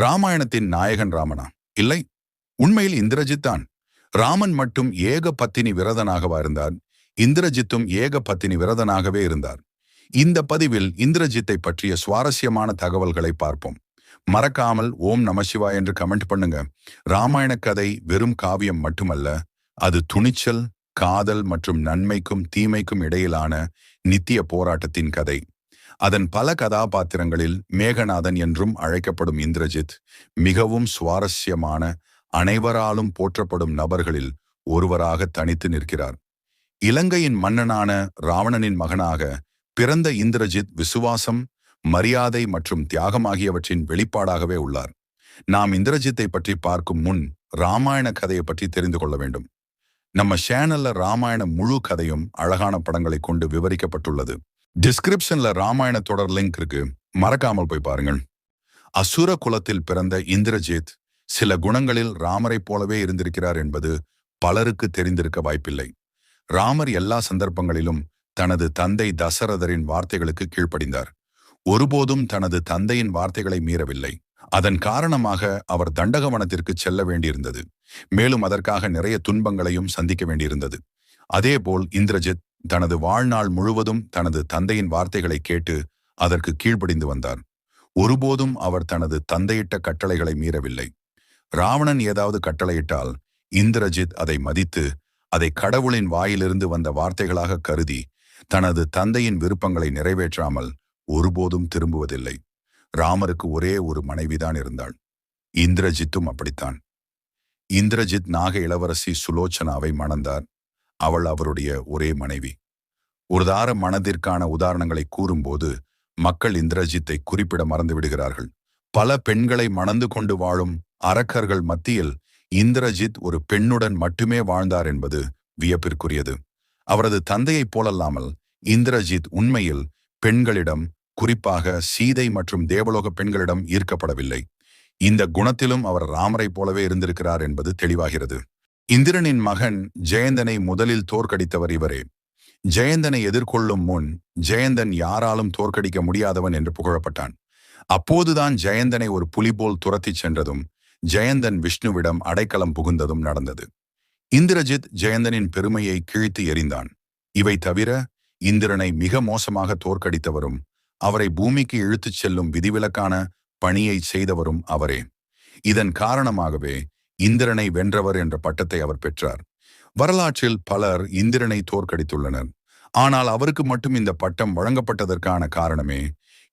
ராமாயணத்தின் நாயகன் ராமனா? இல்லை. உண்மையில் இந்திரஜித் தான். ராமன் மட்டும் ஏக பத்தினி விரதனாகவா இருந்தார்? இந்திரஜித்தும் ஏக பத்தினி விரதனாகவே இருந்தார். இந்த பதிவில் இந்திரஜித்தை பற்றிய சுவாரஸ்யமான தகவல்களை பார்ப்போம். மறக்காமல் ஓம் நமசிவா என்று கமெண்ட் பண்ணுங்க. ராமாயண கதை வெறும் காவியம் மட்டுமல்ல அது துணிச்சல் காதல் மற்றும் நன்மைக்கும் தீமைக்கும் இடையிலான நித்திய போராட்டத்தின் கதை. அதன் பல கதாபாத்திரங்களில் மேகநாதன் என்றும் அழைக்கப்படும் இந்திரஜித் மிகவும் சுவாரஸ்யமான அனைவராலும் போற்றப்படும் நபர்களில் ஒருவராக தனித்து நிற்கிறார். இலங்கையின் மன்னனான ராவணனின் மகனாக பிறந்த இந்திரஜித் விசுவாசம் மரியாதை மற்றும் தியாகம் ஆகியவற்றின் வெளிப்பாடாகவே உள்ளார். நாம் இந்திரஜித்தை பற்றி பார்க்கும் முன் ராமாயண கதையை பற்றி தெரிந்து கொள்ள வேண்டும். நம்ம சேனல்ல ராமாயண முழு கதையும் அழகான படங்களை கொண்டு விவரிக்கப்பட்டுள்ளது. டிஸ்கிரிப்ஷன்ல ராமாயண தொடர் லிங்க் இருக்கு. மறக்காமல் போய் பாருங்கள். அசுர குலத்தில் பிறந்த இந்திரஜித் சில குணங்களில் ராமரைப் போலவே இருந்திருக்கிறார் என்பது பலருக்கு தெரிந்திருக்க வாய்ப்பில்லை. ராமர் எல்லா சந்தர்ப்பங்களிலும் தனது தந்தை தசரதரின் வார்த்தைகளுக்கு கீழ்ப்படிந்தார். ஒருபோதும் தனது தந்தையின் வார்த்தைகளை மீறவில்லை. அதன் காரணமாக அவர் தண்டகவனத்திற்கு செல்ல வேண்டியிருந்தது. மேலும் அதற்காக நிறைய துன்பங்களையும் சந்திக்க வேண்டியிருந்தது. அதேபோல் இந்திரஜித் தனது வாழ்நாள் முழுவதும் தனது தந்தையின் வார்த்தைகளை கேட்டு அதற்கு கீழ்ப்படிந்து வந்தார். ஒருபோதும் அவர் தனது தந்தையிட்ட கட்டளைகளை மீறவில்லை. ராவணன் ஏதாவது கட்டளையிட்டால் இந்திரஜித் அதை மதித்து அதை கடவுளின் வாயிலிருந்து வந்த வார்த்தைகளாக கருதி தனது தந்தையின் விருப்பங்களை நிறைவேற்றாமல் ஒருபோதும் திரும்புவதில்லை. ராமருக்கு ஒரே ஒரு மனைவிதான் இருந்தாள். இந்திரஜித்தும் அப்படித்தான். இந்திரஜித் நாக இளவரசி சுலோச்சனாவை மணந்தார். அவள் அவருடைய ஒரே மனைவி. ஒரு தார மனதிற்கான உதாரணங்களை கூறும்போது மக்கள் இந்திரஜித்தை குறிப்பிட மறந்து விடுகிறார்கள். பல பெண்களை மணந்து கொண்டு வாழும் அரக்கர்கள் மத்தியில் இந்திரஜித் ஒரு பெண்ணுடன் மட்டுமே வாழ்ந்தார் என்பது வியப்பிற்குரியது. அவரது தந்தையைப் போலல்லாமல் இந்திரஜித் உண்மையில் பெண்களிடம் குறிப்பாக சீதை மற்றும் தேவலோக பெண்களிடம் ஈர்க்கப்படவில்லை. இந்த குணத்திலும் அவர் ராமரை போலவே இருந்திருக்கிறார் என்பது தெளிவாகிறது. இந்திரனின் மகன் ஜெயந்தனை முதலில் தோற்கடித்தவர் இவரே. ஜெயந்தனை எதிர்கொள்ளும் முன் ஜெயந்தன் யாராலும் தோற்கடிக்க முடியாதவன் என்று புகழப்பட்டான். அப்போதுதான் ஜெயந்தனை ஒரு புலி போல் துரத்திச் சென்றதும் ஜெயந்தன் விஷ்ணுவிடம் அடைக்கலம் புகுந்ததும் நடந்தது. இந்திரஜித் ஜெயந்தனின் பெருமையை கிழித்து எறிந்தான். இவை தவிர இந்திரனை மிக மோசமாக தோற்கடித்தவரும் அவரை பூமிக்கு இழுத்துச் செல்லும் விதிவிலக்கான பணியை செய்தவரும் அவரே. இதன் காரணமாகவே இந்திரனை வென்றவர் என்ற பட்டத்தை அவர் பெற்றார். வரலாற்றில் பலர் இந்திரனை தோற்கடித்துள்ளனர். ஆனால் அவருக்கு மட்டும் இந்த பட்டம் வழங்கப்பட்டதற்கான காரணமே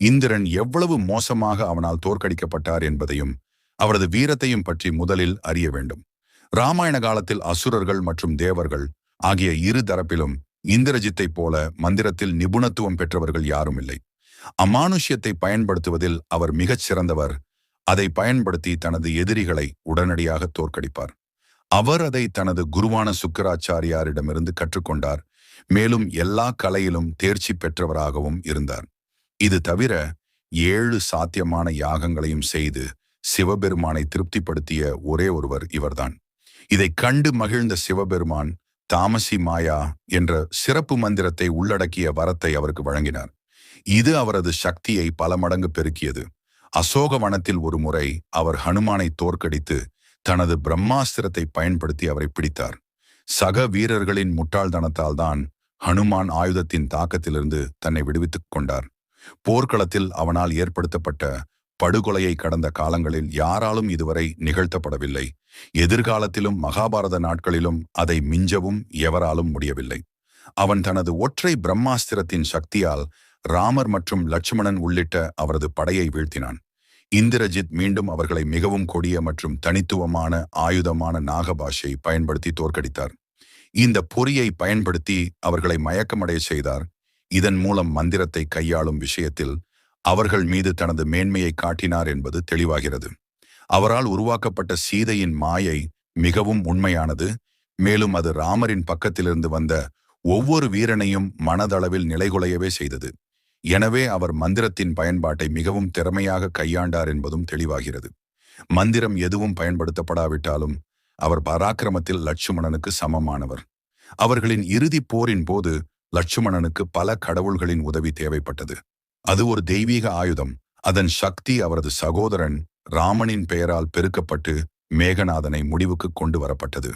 இந்திரன் எவ்வளவு மோசமாக அவனால் தோற்கடிக்கப்பட்டார் என்பதையும் அவரது வீரத்தையும் பற்றி முதலில் அறிய வேண்டும். ராமாயண காலத்தில் அசுரர்கள் மற்றும் தேவர்கள் ஆகிய இரு தரப்பிலும் இந்திரஜித்தைப் போல மந்திரத்தில் நிபுணத்துவம் பெற்றவர்கள் யாரும் இல்லை. அமானுஷ்யத்தை பயன்படுத்துவதில் அவர் மிகச் சிறந்தவர் அதை பயன்படுத்தி தனது எதிரிகளை உடனடியாக தோற்கடிப்பார். அவர் அதை தனது குருவான சுக்கராச்சாரியாரிடமிருந்து கற்றுக்கொண்டார். மேலும் எல்லா கலையிலும் தேர்ச்சி பெற்றவராகவும் இருந்தார். இது தவிர ஏழு சாத்தியமான யாகங்களையும் செய்து சிவபெருமானை திருப்திப்படுத்திய ஒரே ஒருவர் இவர்தான். இதை கண்டு மகிழ்ந்த சிவபெருமான் தாமசி மாயா என்ற சிறப்பு மந்திரத்தை உள்ளடக்கிய வரத்தை அவருக்கு வழங்கினார். இது அவரது சக்தியை பல மடங்கு பெருக்கியது. அசோக வனத்தில் ஒரு முறை அவர் ஹனுமானை தோற்கடித்து தனது பிரம்மாஸ்திரத்தை பயன்படுத்தி அவரை பிடித்தார். சக வீரர்களின் முட்டாள்தனத்தால் தான் ஹனுமான் ஆயுதத்தின் தாக்கத்திலிருந்து தன்னை விடுவித்துக் கொண்டார். போர்க்களத்தில் அவனால் ஏற்படுத்தப்பட்ட படுகொலையை கடந்த காலங்களில் யாராலும் இதுவரை நிகழ்த்தப்படவில்லை. எதிர்காலத்திலும் மகாபாரத நாட்களிலும் அதை மிஞ்சவும் எவராலும் முடியவில்லை. அவன் தனது ஒற்றை பிரம்மாஸ்திரத்தின் சக்தியால் ராமர் மற்றும் லட்சுமணன் உள்ளிட்ட அவரது படையை வீழ்த்தினான். இந்திரஜித் மீண்டும் அவர்களை மிகவும் கொடிய மற்றும் தனித்துவமான ஆயுதமான நாகபாஷை பயன்படுத்தி தோற்கடித்தார். இந்த பொறியை பயன்படுத்தி அவர்களை மயக்கமடைய செய்தார். இதன் மூலம் மந்திரத்தை கையாளும் விஷயத்தில் அவர்கள் மீது தனது மேன்மையை காட்டினார் என்பது தெளிவாகிறது. அவரால் உருவாக்கப்பட்ட சீதையின் மாயை மிகவும் உண்மையானது. மேலும் அது ராமரின் பக்கத்திலிருந்து வந்த ஒவ்வொரு வீரனையும் மனதளவில் நிலைகுலையவே செய்தது. எனவே அவர் மந்திரத்தின் பயன்பாட்டை மிகவும் திறமையாக கையாண்டார் என்பதும் தெளிவாகிறது. மந்திரம் எதுவும் பயன்படுத்தப்படாவிட்டாலும் அவர் பராக்கிரமத்தில் லட்சுமணனுக்கு சமமானவர். அவர்களின் இறுதிப் போரின் போது லட்சுமணனுக்கு பல கடவுள்களின் உதவி தேவைப்பட்டது. அது ஒரு தெய்வீக ஆயுதம். அதன் சக்தி அவரது சகோதரன் ராமனின் பெயரால் பெருக்கப்பட்டு மேகநாதனை முடிவுக்கு கொண்டு வரப்பட்டது.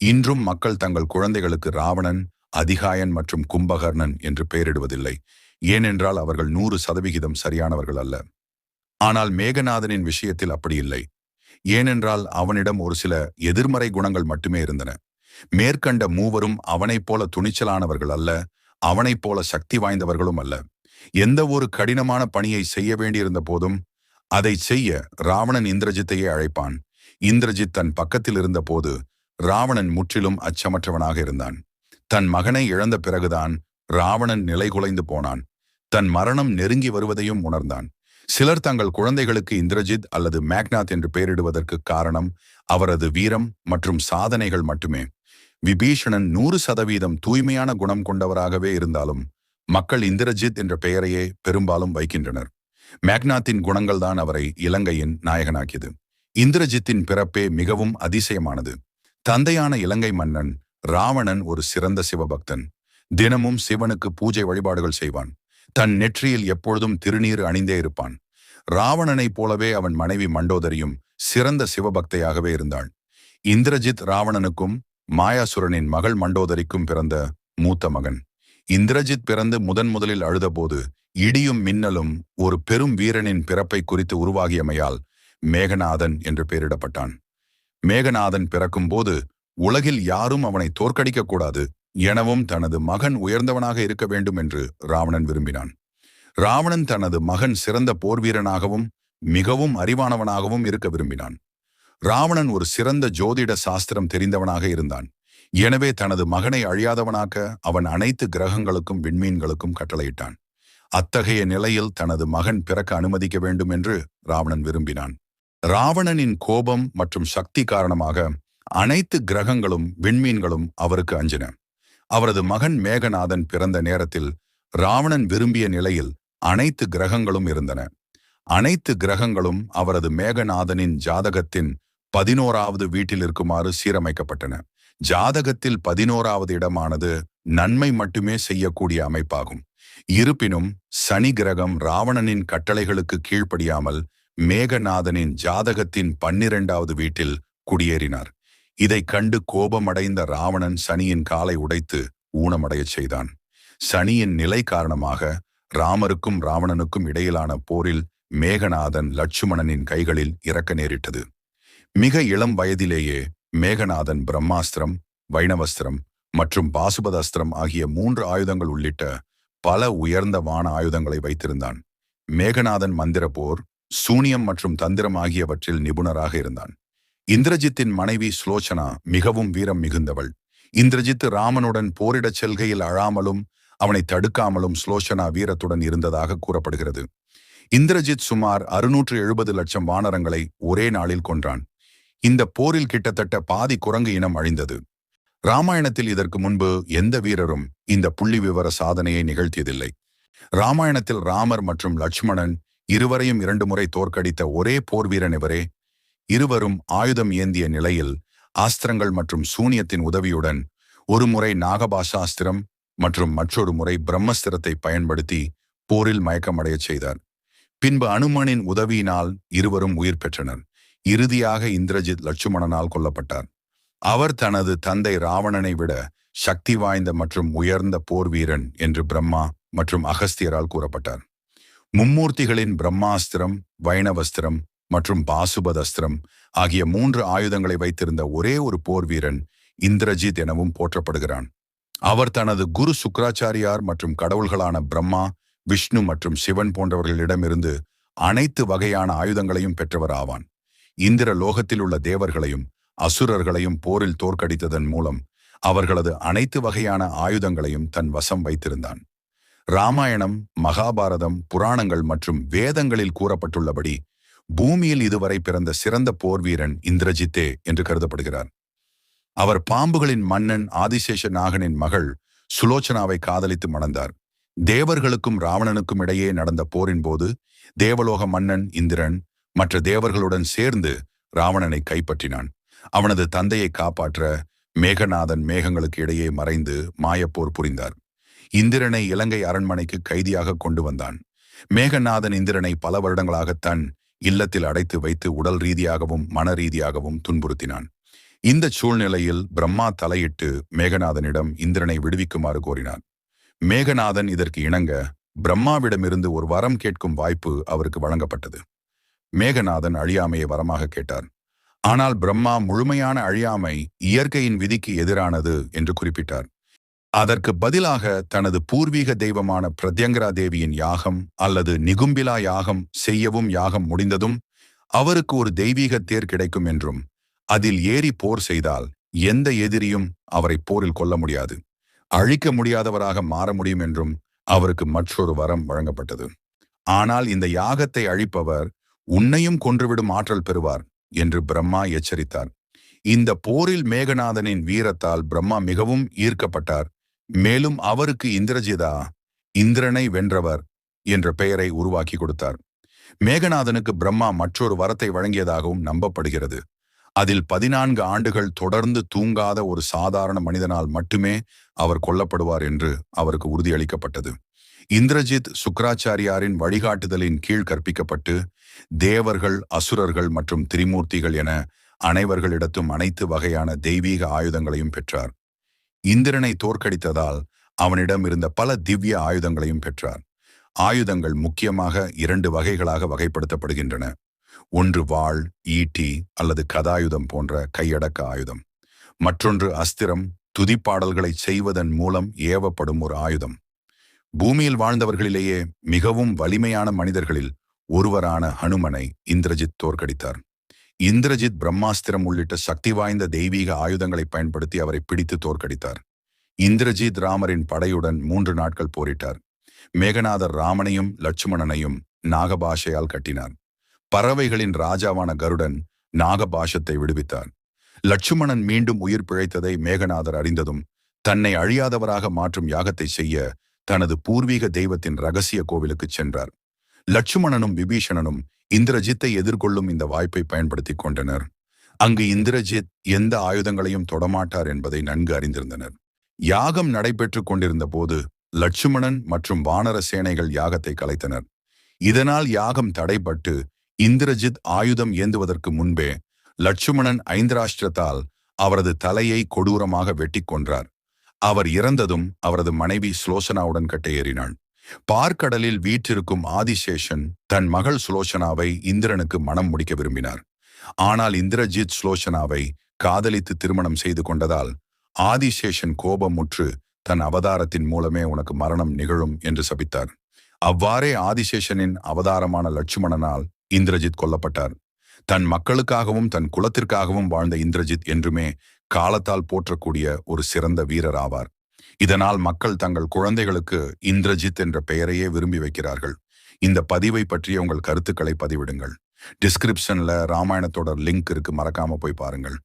இன்றும் மக்கள் தங்கள் குழந்தைகளுக்கு ராவணன் அதிகாயன் மற்றும் கும்பகர்ணன் என்று பெயரிடுவதில்லை. ஏனென்றால் அவர்கள் நூறு சதவிகிதம் சரியானவர்கள் அல்ல. ஆனால் மேகநாதனின் விஷயத்தில் அப்படி இல்லை. ஏனென்றால் அவனிடம் ஒரு சில எதிர்மறை குணங்கள் மட்டுமே இருந்தன. மேற்கண்ட மூவரும் அவனைப் போல துணிச்சலானவர்கள் அல்ல அவனைப் போல சக்தி வாய்ந்தவர்களும் அல்ல. எந்த ஒரு கடினமான பணியை செய்ய வேண்டியிருந்த போதும் அதை செய்ய ராவணன் இந்திரஜித்தையே அழைப்பான். இந்திரஜித் தன் பக்கத்தில் இருந்த போது ராவணன் முற்றிலும் அச்சமற்றவனாக இருந்தான். தன் மகனை இழந்த பிறகுதான் ராவணன் நிலை குலைந்து போனான். தன் மரணம் நெருங்கி வருவதையும் உணர்ந்தான். சிலர் தங்கள் குழந்தைகளுக்கு இந்திரஜித் அல்லது மேக்நாத் என்று பெயரிடுவதற்கு காரணம் அவரது வீரம் மற்றும் சாதனைகள் மட்டுமே. விபீஷணன் நூறு சதவீதம் தூய்மையான குணம் கொண்டவராகவே இருந்தாலும் மக்கள் இந்திரஜித் என்ற பெயரையே பெரும்பாலும் வைக்கின்றனர். மேக்நாத்தின் குணங்கள்தான் அவரை இலங்கையின் நாயகனாக்கியது. இந்திரஜித்தின் பிறப்பே மிகவும் அதிசயமானது. தந்தையான இலங்கை மன்னன் ராவணன் ஒரு சிறந்த சிவபக்தன். தினமும் சிவனுக்கு பூஜை வழிபாடுகள் செய்வான். தன் நெற்றியில் எப்பொழுதும் திருநீர் அணிந்தே இருப்பான். ராவணனைப் போலவே அவன் மனைவி மண்டோதரியும் சிறந்த சிவபக்தையாகவே இருந்தாள். இந்திரஜித் ராவணனுக்கும் மாயாசுரனின் மகள் மண்டோதரிக்கும் பிறந்த மூத்த மகன். இந்திரஜித் பிறந்து முதன் முதலில் அழுதபோது இடியும் மின்னலும் ஒரு பெரும் வீரனின் பிறப்பை குறித்து உருவாகியமையால் மேகநாதன் என்று பெயரிடப்பட்டான். மேகநாதன் பிறக்கும்போது உலகில் யாரும் அவனை தோற்கடிக்கக்கூடாது எனவும் தனது மகன் உயர்ந்தவனாக இருக்க வேண்டும் என்று ராவணன் விரும்பினான். ராவணன் தனது மகன் சிறந்த போர் வீரனாகவும் மிகவும் அறிவானவனாகவும் இருக்க விரும்பினான். ராவணன் ஒரு சிறந்த ஜோதிட சாஸ்திரம் தெரிந்தவனாக இருந்தான். எனவே தனது மகனை அழியாதவனாக்க அவன் அனைத்து கிரகங்களுக்கும் விண்மீன்களுக்கும் கட்டளையிட்டான். அத்தகைய நிலையில் தனது மகன் பிறக்க அனுமதிக்க வேண்டும் என்று ராவணன் விரும்பினான். ராவணனின் கோபம் மற்றும் சக்தி காரணமாக அனைத்து கிரகங்களும் விண்மீன்களும் அவருக்கு அஞ்சின. அவரது மகன் மேகநாதன் பிறந்த நேரத்தில் ராவணன் விரும்பிய நிலையில் அனைத்து கிரகங்களும் இருந்தன. அனைத்து கிரகங்களும் அவரது மேகநாதனின் ஜாதகத்தின் பதினோராவது வீட்டில் இருக்குமாறு சீரமைக்கப்பட்டன. ஜாதகத்தில் பதினோராவது இடமானது நன்மை மட்டுமே செய்யக்கூடிய அமைப்பாகும். இருப்பினும் சனி கிரகம் ராவணனின் கட்டளைகளுக்கு கீழ்ப்படியாமல் மேகநாதனின் ஜாதகத்தின் பன்னிரண்டாவது வீட்டில் குடியேறினார். இதைக் கண்டு கோபமடைந்த ராவணன் சனியின் காலை உடைத்து ஊனமடையச் செய்தான். சனியின் நிலை காரணமாக ராமருக்கும் ராவணனுக்கும் இடையிலான போரில் மேகநாதன் லட்சுமணனின் கைகளில் இறக்க நேரிட்டது. மிக இளம் வயதிலேயே மேகநாதன் பிரம்மாஸ்திரம் வைணவஸ்திரம் மற்றும் பாசுபதாஸ்திரம் ஆகிய மூன்று ஆயுதங்கள் உள்ளிட்ட பல உயர்ந்த வான ஆயுதங்களை வைத்திருந்தான். மேகநாதன் மந்திர போர் சூனியம் மற்றும் தந்திரம் ஆகியவற்றில் நிபுணராக இருந்தான். இந்திரஜித்தின் மனைவி ஸ்லோச்சனா மிகவும் வீரம் மிகுந்தவள். இந்திரஜித் ராமனுடன் போரிடச் செல்கையில் அழாமலும் அவனை தடுக்காமலும் ஸ்லோச்சனா வீரத்துடன் இருந்ததாக கூறப்படுகிறது. இந்திரஜித் சுமார் அறுநூற்று எழுபது லட்சம் வானரங்களை ஒரே நாளில் கொன்றான். இந்த போரில் கிட்டத்தட்ட பாதி குரங்கு இனம் அழிந்தது. ராமாயணத்தில் இதற்கு முன்பு எந்த வீரரும் இந்த புள்ளி விவர சாதனையை நிகழ்த்தியதில்லை. ராமாயணத்தில் ராமர் மற்றும் லட்சுமணன் இருவரையும் இரண்டு முறை தோற்கடித்த ஒரே போர் வீரன் இவரே இருவரும் ஆயுதம் ஏந்திய நிலையில் ஆஸ்திரங்கள் மற்றும் சூனியத்தின் உதவியுடன் ஒரு முறை நாகபாஷாஸ்திரம் மற்றும் மற்றொரு முறை பிரம்மஸ்திரத்தை பயன்படுத்தி போரில் மயக்கமடையச் செய்தார். பின்பு அனுமனின் உதவியினால் இருவரும் உயிர் பெற்றனர். இறுதியாக இந்திரஜித் லட்சுமணனால் கொல்லப்பட்டார். அவர் தனது தந்தை ராவணனை விட சக்தி வாய்ந்த மற்றும் உயர்ந்த போர் வீரன் என்று பிரம்மா மற்றும் அகஸ்தியரால் கூறப்பட்டார். மும்மூர்த்திகளின் பிரம்மாஸ்திரம் வைணவஸ்திரம் மற்றும் பாசுபதஸ்திரம் ஆகிய மூன்று ஆயுதங்களை வைத்திருந்த ஒரே ஒரு போர் வீரன் இந்திரஜித் எனவும் போற்றப்படுகிறான். அவர் தனது குரு சுக்கராச்சாரியார் மற்றும் கடவுள்களான பிரம்மா விஷ்ணு மற்றும் சிவன் போன்றவர்களிடமிருந்து அனைத்து வகையான ஆயுதங்களையும் பெற்றவர் ஆவான். இந்திர லோகத்தில் உள்ள தேவர்களையும் அசுரர்களையும் போரில் தோற்கடித்ததன் மூலம் அவர்களது அனைத்து வகையான ஆயுதங்களையும் தன் வசம் வைத்திருந்தான். ராமாயணம் மகாபாரதம் புராணங்கள் மற்றும் வேதங்களில் கூறப்பட்டுள்ளபடி பூமியில் இதுவரை பிறந்த சிறந்த போர் வீரன் இந்திரஜித்தே என்று கருதப்படுகிறார். அவர் பாம்புகளின் மன்னன் ஆதிசேஷ நாகனின் மகள் சுலோச்சனாவை காதலித்து மணந்தார். தேவர்களுக்கும் ராவணனுக்கும் இடையே நடந்த போரின் போது தேவலோக மன்னன் இந்திரன் மற்ற தேவர்களுடன் சேர்ந்து ராவணனை கைப்பற்றினான். அவனது தந்தையை காப்பாற்ற மேகநாதன் மேகங்களுக்கு இடையே மறைந்து மாயப்போர் புரிந்தார். இந்திரனை இலங்கை அரண்மனைக்கு கைதியாக கொண்டு வந்தான். மேகநாதன் இந்திரனை பல வருடங்களாக தன் இல்லத்தில் அடைத்து வைத்து உடல் ரீதியாகவும் மன ரீதியாகவும் துன்புறுத்தினான். இந்த சூழ்நிலையில் பிரம்மா தலையிட்டு மேகநாதனிடம் இந்திரனை விடுவிக்குமாறு கோரினார் மேகநாதன் இதற்கு இணங்க பிரம்மாவிடமிருந்து ஒரு வரம் கேட்கும் வாய்ப்பு அவருக்கு வழங்கப்பட்டது. மேகநாதன் அழியாமையை வரமாக கேட்டார். ஆனால் பிரம்மா முழுமையான அழியாமை இயற்கையின் விதிக்கு எதிரானது என்று குறிப்பிட்டார். அதற்கு பதிலாக தனது பூர்வீக தெய்வமான பிரத்யங்கரா தேவியின் யாகம் அல்லது நிகும்பிலா யாகம் செய்யவும் யாகம் முடிந்ததும் அவருக்கு ஒரு தெய்வீக தேர் கிடைக்கும் என்றும் அதில் ஏறி போர் செய்தால் எந்த எதிரியும் அவரை போரில் கொல்ல முடியாது. அழிக்க முடியாதவராக மாற முடியும் என்றும் அவருக்கு மற்றொரு வரம் வழங்கப்பட்டது. ஆனால் இந்த யாகத்தை அழிப்பவர் உன்னையும் கொன்றுவிடும் ஆற்றல் பெறுவார் என்று பிரம்மா எச்சரித்தார். இந்த போரில் மேகநாதனின் வீரத்தால் பிரம்மா மிகவும் ஈர்க்கப்பட்டார். மேலும் அவருக்கு இந்திரஜிதா இந்திரனை வென்றவர் என்ற பெயரை உருவாக்கி கொடுத்தார். மேகநாதனுக்கு பிரம்மா மற்றொரு வரத்தை வழங்கியதாகவும் நம்பப்படுகிறது. அதில் பதினான்கு ஆண்டுகள் தொடர்ந்து தூங்காத ஒரு சாதாரண மனிதனால் மட்டுமே அவர் கொல்லப்படுவார் என்று அவருக்கு உறுதியளிக்கப்பட்டது. இந்திரஜித் சுக்கராச்சாரியாரின் வழிகாட்டுதலின் கீழ் கற்பிக்கப்பட்டு தேவர்கள் அசுரர்கள் மற்றும் திரிமூர்த்திகள் என அனைவர்களிடத்தும் அனைத்து வகையான தெய்வீக ஆயுதங்களையும் பெற்றார். இந்திரனை தோற்கடித்ததால் அவனிடம் இருந்த பல திவ்ய ஆயுதங்களையும் பெற்றார். ஆயுதங்கள் முக்கியமாக இரண்டு வகைகளாக வகைப்படுத்தப்படுகின்றன. ஒன்று வாள் ஈட்டி அல்லது கதாயுதம் போன்ற கையடக்க ஆயுதம். மற்றொன்று அஸ்திரம் துதிப்பாடல்களை செய்வதன் மூலம் ஏவப்படும் ஒரு ஆயுதம். பூமியில் வாழ்ந்தவர்களிலேயே மிகவும் வலிமையான மனிதர்களில் ஒருவரான ஹனுமனை இந்திரஜித் தோற்கடித்தார். இந்திரஜித் பிரம்மாஸ்திரம் உள்ளிட்ட சக்தி வாய்ந்த தெய்வீக ஆயுதங்களை பயன்படுத்தி அவரை பிடித்து தோற்கடித்தார். இந்திரஜித் ராமரின் படையுடன் மூன்று நாட்கள் போரிட்டார். மேகநாதர் ராமனையும் லட்சுமணனையும் நாகபாஷையால் கட்டினார். பறவைகளின் ராஜாவான கருடன் நாகபாஷத்தை விடுவித்தார். லட்சுமணன் மீண்டும் உயிர் பிழைத்ததை மேகநாதர் அறிந்ததும் தன்னை அழியாதவராக மாற்றும் யாகத்தை செய்ய தனது பூர்வீக தெய்வத்தின் ரகசிய கோவிலுக்குச் சென்றார். லட்சுமணனும் விபீஷணனும் இந்திரஜித்தை எதிர்கொள்ளும் இந்த வாய்ப்பை பயன்படுத்திக் கொண்டனர். அங்கு இந்திரஜித் எந்த ஆயுதங்களையும் தொடமாட்டார் என்பதை நன்கு அறிந்திருந்தனர். யாகம் நடைபெற்றுக் கொண்டிருந்த போது லட்சுமணன் மற்றும் வானர சேனைகள் யாகத்தை கலைத்தனர். இதனால் யாகம் தடைபட்டு இந்திரஜித் ஆயுதம் ஏந்துவதற்கு முன்பே லட்சுமணன் ஐந்திராஷ்டிரத்தால் அவரது தலையை கொடூரமாக வெட்டி கொன்றார். அவர் இறந்ததும் அவரது மனைவி ஸ்லோசனாவுடன் கட்டையேறினாள். பார்க்கடலில் வீற்றிருக்கும் ஆதிசேஷன் தன் மகள் சுலோசனாவை இந்திரனுக்கு மனம் முடிக்க விரும்பினார். ஆனால் இந்திரஜித் சுலோசனாவை காதலித்து திருமணம் செய்து கொண்டதால் ஆதிசேஷன் கோபமுற்று தன் அவதாரத்தின் மூலமே உனக்கு மரணம் நிகழும் என்று சபித்தார். அவ்வாறே ஆதிசேஷனின் அவதாரமான லட்சுமணனால் இந்திரஜித் கொல்லப்பட்டார். தன் மக்களுக்காகவும் தன் குலத்திற்காகவும் வாழ்ந்த இந்திரஜித் என்றுமே காலத்தால் போற்றக்கூடிய ஒரு சிறந்த வீரர் ஆவார். இதனால் மக்கள் தங்கள் குழந்தைகளுக்கு இந்திரஜித் என்ற பெயரையே விரும்பி வைக்கிறார்கள். இந்த பதிவை பற்றிய உங்கள் கருத்துக்களை பதிவிடுங்கள். டிஸ்கிரிப்ஷன்ல ராமாயணத்தோட லிங்க் இருக்கு மறக்காம போய் பாருங்கள்.